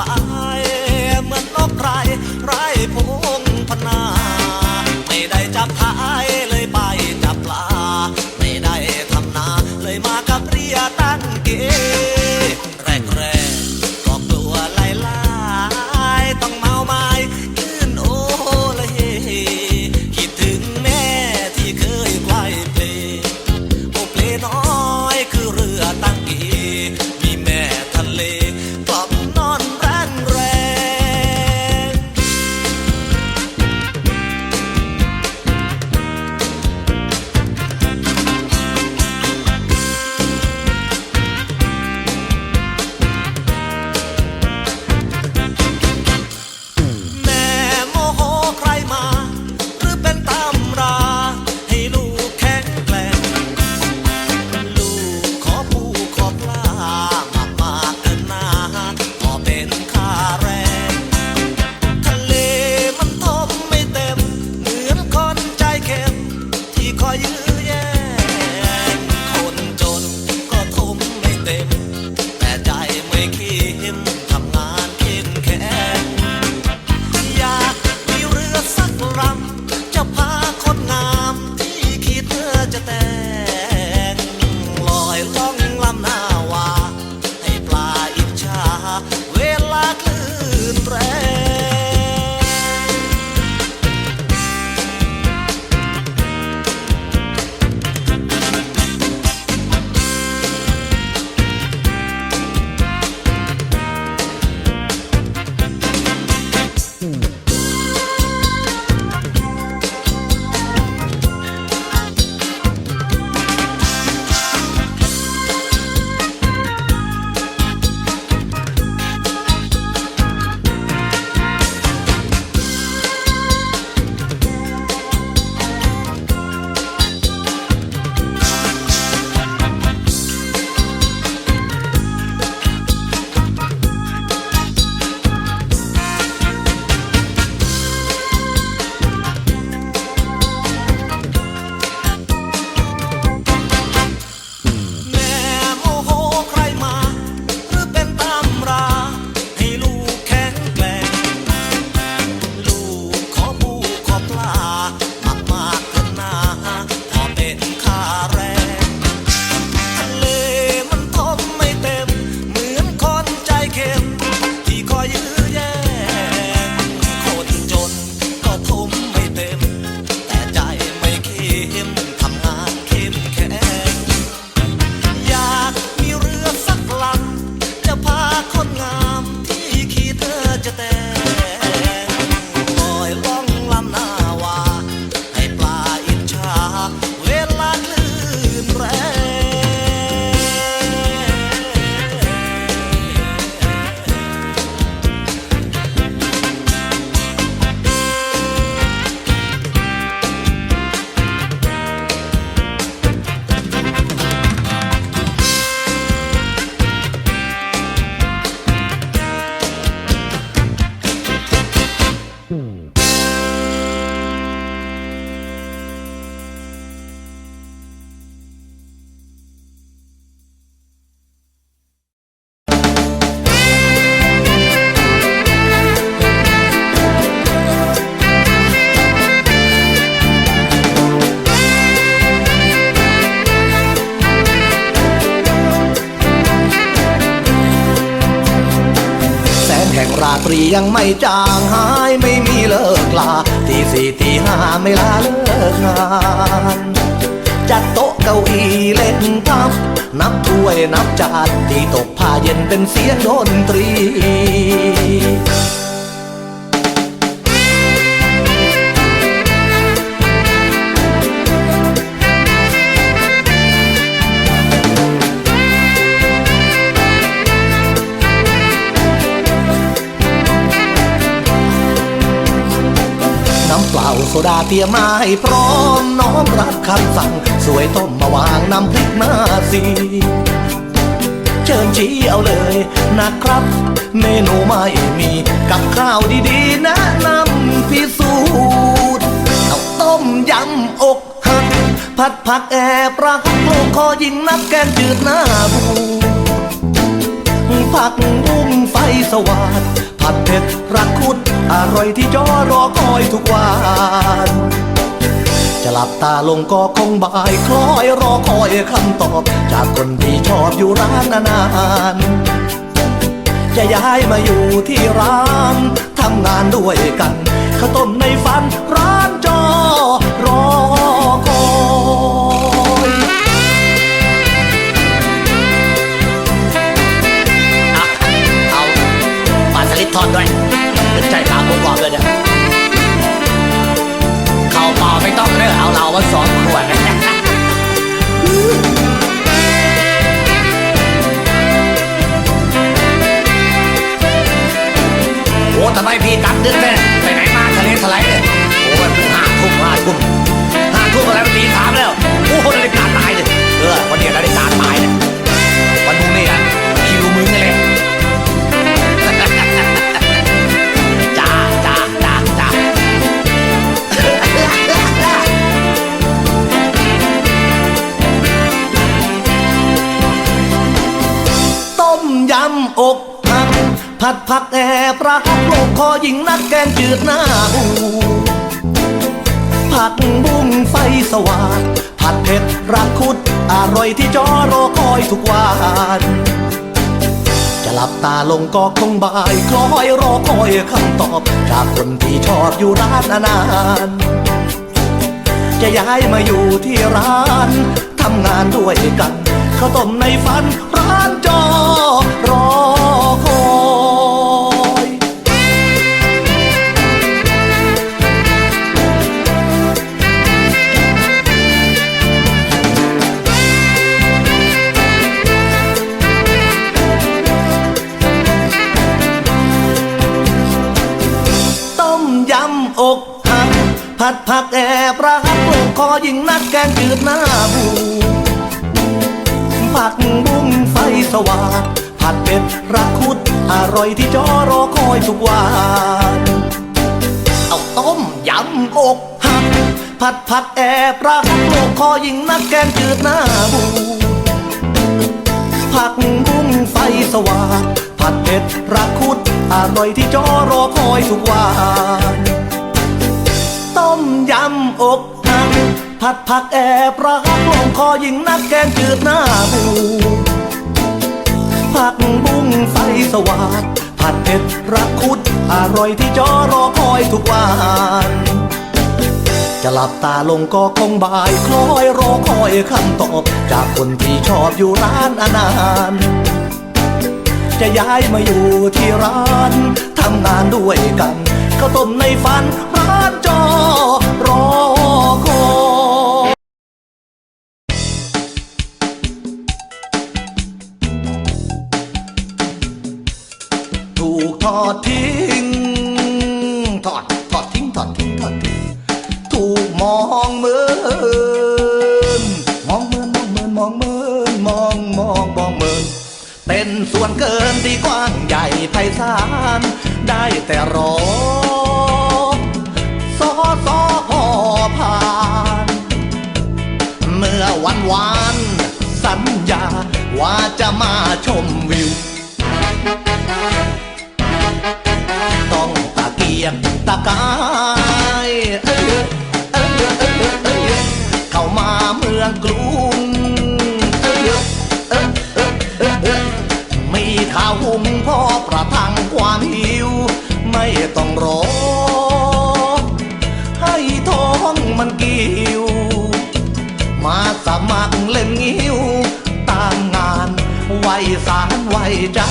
าย ยังไม่จางหายไม่มีเลิกลาตีสี่ตีห้าไม่ลาเลิกงานจัดโต๊ะเก้าอี้เล่นตับ นับถ้วยนับจานตีตกผ้าเย็นเป็นเสียงดนตรี ดาเตียมาให้พร้อมน้อมรับคำสั่ง สวยต้มมาวางน้ำพริกมาสีเชิญชี้เอาเลยนะครับ เมนูไม่มีกับข้าวดีๆ แนะนำพิสูจน์เอาต้มยำอกหักผัดผักแอบรักโลกคอยิงนักแกงจืดหน้าบูผักบุ้งไฟสว่างผัดเผ็ดรักคุด อร่อยที่จอรอคอยทุกวันจะหลับตาลงก็คงบ่ายคล้อยรอคอยคำตอบ จากคนที่ชอบอยู่ร้านนานๆจะย้ายมาอยู่ที่ร้านทำงานด้วยกันข้าวต้มในฝันร้านจอรอคอยเอาปลาสลิดทอดด้วย ยำอกหักผัดผักแอบรักโลกคอยิงนักแกงจืดหน้าบูผัดบุ้งไฟสว่างผัดเผ็ดรักคุด อร่อยที่จอรอคอยทุกวันจะหลับตาลงก็คงบ่ายคล้อยรอคอยคำตอบ จากคนที่ชอบอยู่ร้านนานจะย้ายมาอยู่ที่ร้านทำงานด้วยกันข้าวต้มในฝันร้านจอ รอคอยต้มยำอกหักผัดผักแอบรักลูกคอยิงนักแกงจืดหน้าบูผักบุ้งไฟสว่าง ดเผ็ดรักคุดอร่อยที่จอรอคอยทุกวันเอาต้มยำอกหัก ผัดผักแอบรักลูกคอยิงนักแกงจืดหน้าบูผักบุ้งไฟสว่างผัดเผ็ดรักคุดอร่อยที่จอรอคอยทุกวันต้มยำอกหักผัดผักแอบรักลงคอยิงนักแกงจืดหน้าบู ผักบุ้งไฟสว่างผัดเผ็ดรักคุด อร่อยที่จอรอคอยทุกวันจะหลับตาลงก็คงบ่ายคล้อยรอคอยคำตอบ จากคนที่ชอบอยู่ร้านอนานจะย้ายมาอยู่ที่ร้านทำงานด้วยกันข้าวต้มในฝันร้านจอรอ ทอดทิ้งทอดทอดทิ้งทอดทิ้งทอดทิ้งถูกมองเหมือนมองเหมือนมองเหมือนมองเหมือนมองมองมองเหมือนเป็นส่วนเกินที่กว้างใหญ่ไพศาลได้แต่รอสอสอพอผ่าน เมื่อวันวานสัญญาว่าจะมาชมวิวารไหวเจ้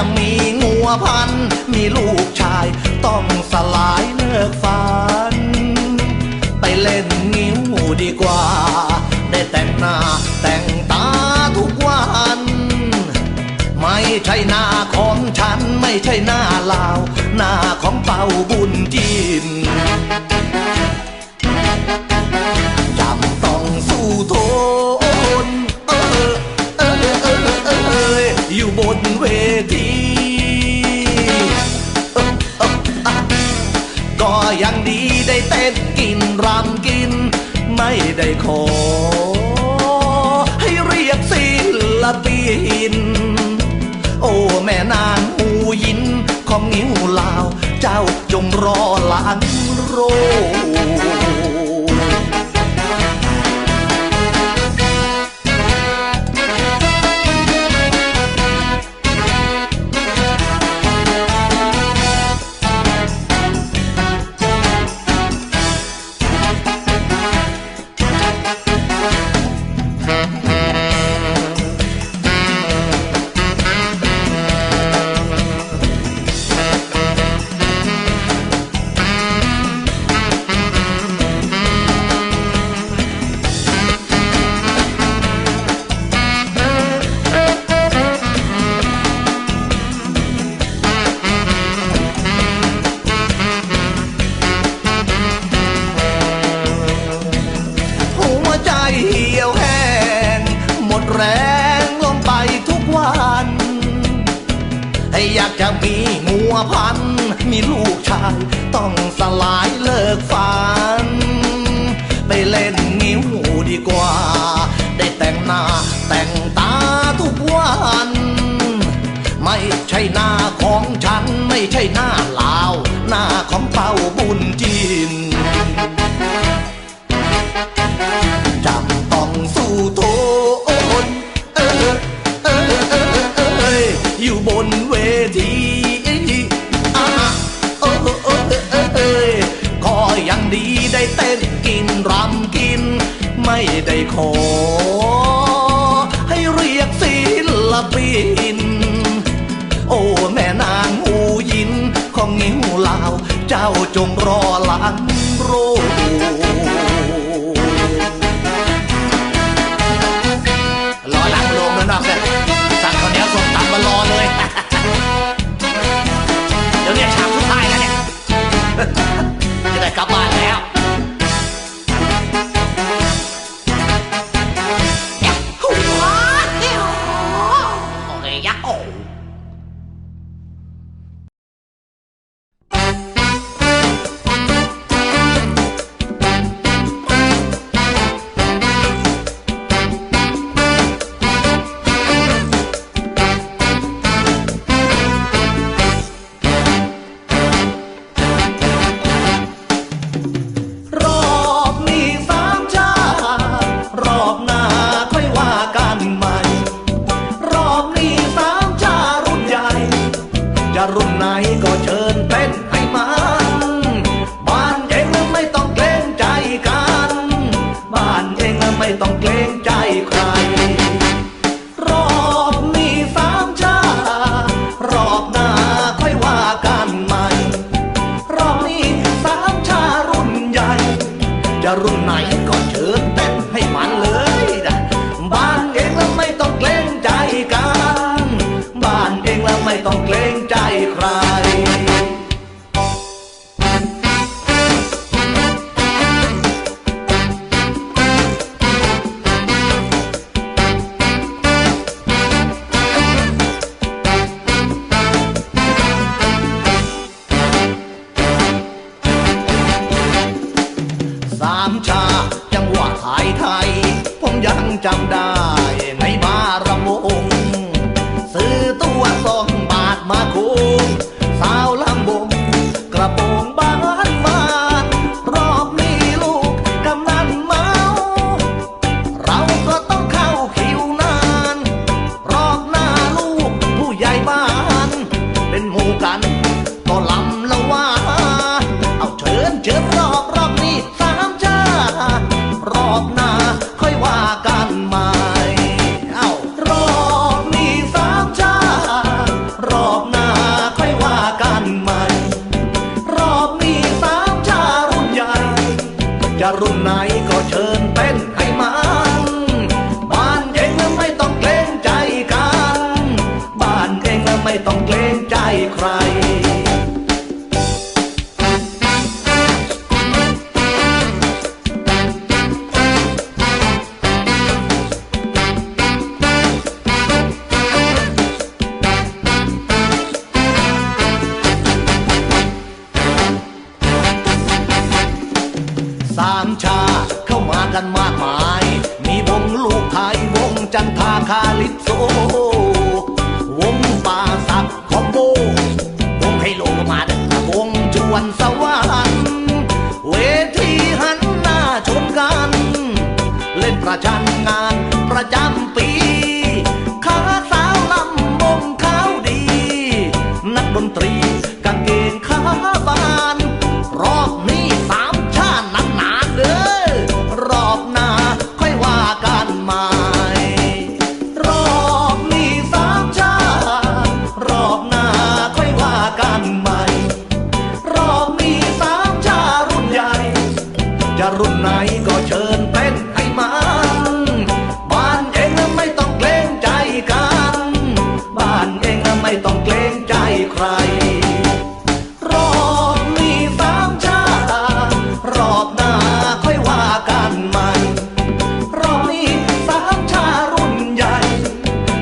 จะมีงัวพัน มีลูกชาย ต้องสลายเลิกฝัน ไปเล่นงิ้วดีกว่า ได้แต่งหน้าแต่งตาทุกวัน ไม่ใช่หน้าของฉันไม่ใช่หน้าลาว หน้าของเป่าบุญจีน ไม่ได้ขอ ให้เรียกศิลปิน โอ้แม่นางหูยินของนิ้วลาว เจ้าจงรอหลังโร แรงลงไปทุกวันให้อยากจะมีงัวพัน มีลูกชาย ต้องสลายเลิกฝัน ไปเล่นนิ้วดีกว่า ได้แต่งหน้าแต่งตาทุกวัน ไม่ใช่หน้าของฉัน ไม่ใช่หน้าลาว หน้าของเป่าบุญจินจำต้องสู้ท บนเวทีอะเออเออเออเออเออก็ยังดีได้เต้นกินรำกิน ไม่ได้ขอ ให้เรียกศิลปิน โอ้ แม่นางหูยิน ของงิ้วลาว เจ้าจงรอ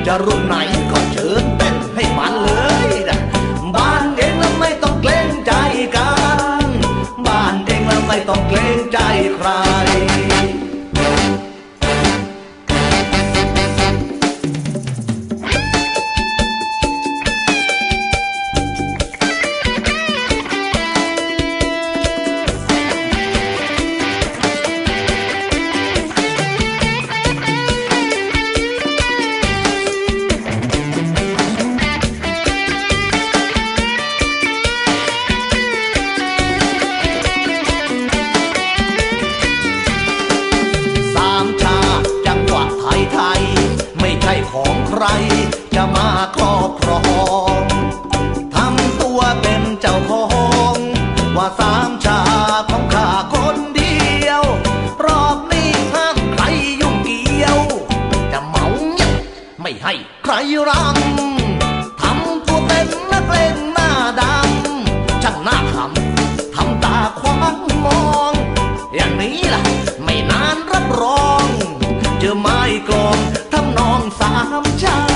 จะรุ่นไหน ហើយកង ทํานองสามชา